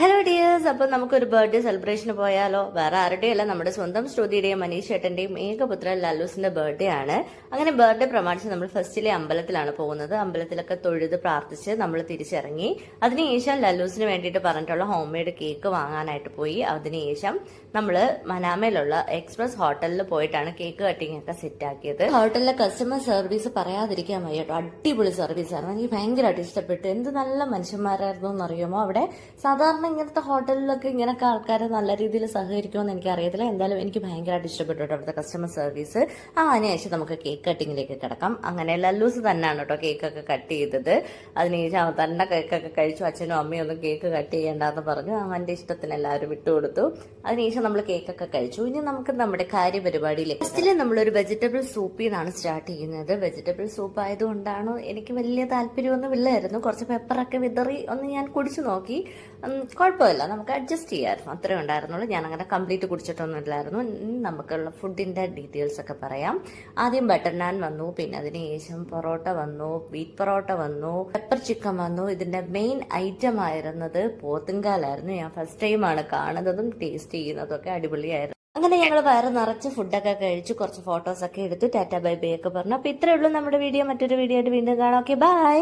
Hello, dear. Dears അപ്പൊ നമുക്കൊരു birthday സെലിബ്രേഷന് പോയാലോ? വേറെ ആരുടെയും അല്ല നമ്മുടെ സ്വന്തം ശ്രുതിയുടെയും മനീഷ് ചേട്ടന്റെയും ഏകപുത്രൻ ലല്ലൂസിന്റെ ബർത്ത്ഡേ ആണ്. അങ്ങനെ ബർത്ത്ഡേ പ്രമാണിച്ച് നമ്മൾ ഫസ്റ്റിലെ അമ്പലത്തിലാണ് പോകുന്നത്. അമ്പലത്തിലൊക്കെ തൊഴുത് പ്രാർത്ഥിച്ച് നമ്മൾ തിരിച്ചിറങ്ങി. അതിനുശേഷം ലല്ലൂസിന് വേണ്ടിയിട്ട് പറഞ്ഞിട്ടുള്ള ഹോം മെയ്ഡ് കേക്ക് വാങ്ങാനായിട്ട് പോയി. അതിനുശേഷം നമ്മൾ മനാമയിലുള്ള എക്സ്പ്രസ് ഹോട്ടലിൽ പോയിട്ടാണ് കേക്ക് കട്ടിംഗ് ഒക്കെ സെറ്റ് ആക്കിയത്. ഹോട്ടലിലെ കസ്റ്റമർ സർവീസ് പറയാതിരിക്കാൻ വയ്യ കേട്ടോ. അടിപൊളി സർവീസ് ആയിരുന്നു. എനിക്ക് ഭയങ്കരമായിട്ട് ഇഷ്ടപ്പെട്ടു. എന്ത് നല്ല മനുഷ്യന്മാരായിരുന്നു എന്നറിയുമോ അവിടെ? സാധാരണ ഇങ്ങനത്തെ ഹോട്ടലിലൊക്കെ ഇങ്ങനൊക്കെ ആൾക്കാർ നല്ല രീതിയിൽ സഹകരിക്കുമെന്ന് എനിക്ക് അറിയത്തില്ല എന്തായാലും എനിക്ക് ഭയങ്കരമായിട്ട് ഇഷ്ടപ്പെട്ടു കേട്ടോ അവിടുത്തെ കസ്റ്റമർ സർവീസ് ആ അതിനുശേഷം നമുക്ക് കേക്ക് കട്ടിങ്ങിലേക്ക് കിടക്കാം. അങ്ങനെ ലല്ലൂസ് തന്നെയാണ് കേട്ടോ കേക്കൊക്കെ കട്ട് ചെയ്തത്. അതിനുശേഷം ശേഷം തന്നെ കേക്കൊക്കെ കഴിച്ചു. അച്ഛനും അമ്മയും ഒന്നും കേക്ക് കട്ട് ചെയ്യേണ്ടെന്ന് പറഞ്ഞു. അവന്റെ ഇഷ്ടത്തിന് എല്ലാവരും വിട്ടുകൊടുത്തു അതിനുശേഷം നമ്മൾ കേക്കൊക്കെ കഴിച്ചു. ഇനി നമുക്ക് നമ്മുടെ കാര്യപരിപാടിയിലേക്ക് ഫസ്റ്റിൽ നമ്മളൊരു വെജിറ്റബിൾ സൂപ്പിൽ നിന്നാണ് സ്റ്റാർട്ട് ചെയ്യുന്നത്. വെജിറ്റബിൾ സൂപ്പ് ആയതുകൊണ്ടാണ് എനിക്ക് വലിയ താല്പര്യമൊന്നും ഇല്ലായിരുന്നു. കുറച്ച് പെപ്പറൊക്കെ വിതറി ഒന്ന് ഞാൻ കുടിച്ചു നോക്കി. കുഴപ്പമില്ല. നമുക്ക് അഡ്ജസ്റ്റ് ചെയ്യാമായിരുന്നു അത്രേ ഉണ്ടായിരുന്നുള്ളൂ. ഞാൻ അങ്ങനെ കംപ്ലീറ്റ് കുടിച്ചിട്ടൊന്നും ഇല്ലായിരുന്നു നമുക്കുള്ള ഫുഡിന്റെ ഡീറ്റെയിൽസ് ഒക്കെ പറയാം. ആദ്യം ബട്ടർ നാൻ വന്നു പിന്നെ അതിന് ശേഷം പൊറോട്ട വന്നു വീറ്റ് പൊറോട്ട വന്നു പെപ്പർ ചിക്കൻ വന്നു. ഇതിന്റെ മെയിൻ ഐറ്റം ആയിരുന്നത് പോത്തുങ്കാലായിരുന്നു ഞാൻ ഫസ്റ്റ് ടൈമാണ് കാണുന്നതും ടേസ്റ്റ് ചെയ്യുന്നതും ഒക്കെ അടിപൊളിയായിരുന്നു. അങ്ങനെ ഞങ്ങൾ വയറ് നിറച്ച് ഫുഡൊക്കെ കഴിച്ച്. കുറച്ച് ഫോട്ടോസ് ഒക്കെ എടുത്തു. ടാറ്റാ ബൈ ബൈ ഒക്കെ പറഞ്ഞു. അപ്പൊ ഇത്രേ ഉള്ളൂ നമ്മുടെ വീഡിയോ മറ്റൊരു വീഡിയോ ആയിട്ട് വീണ്ടും കാണാം. Okay bye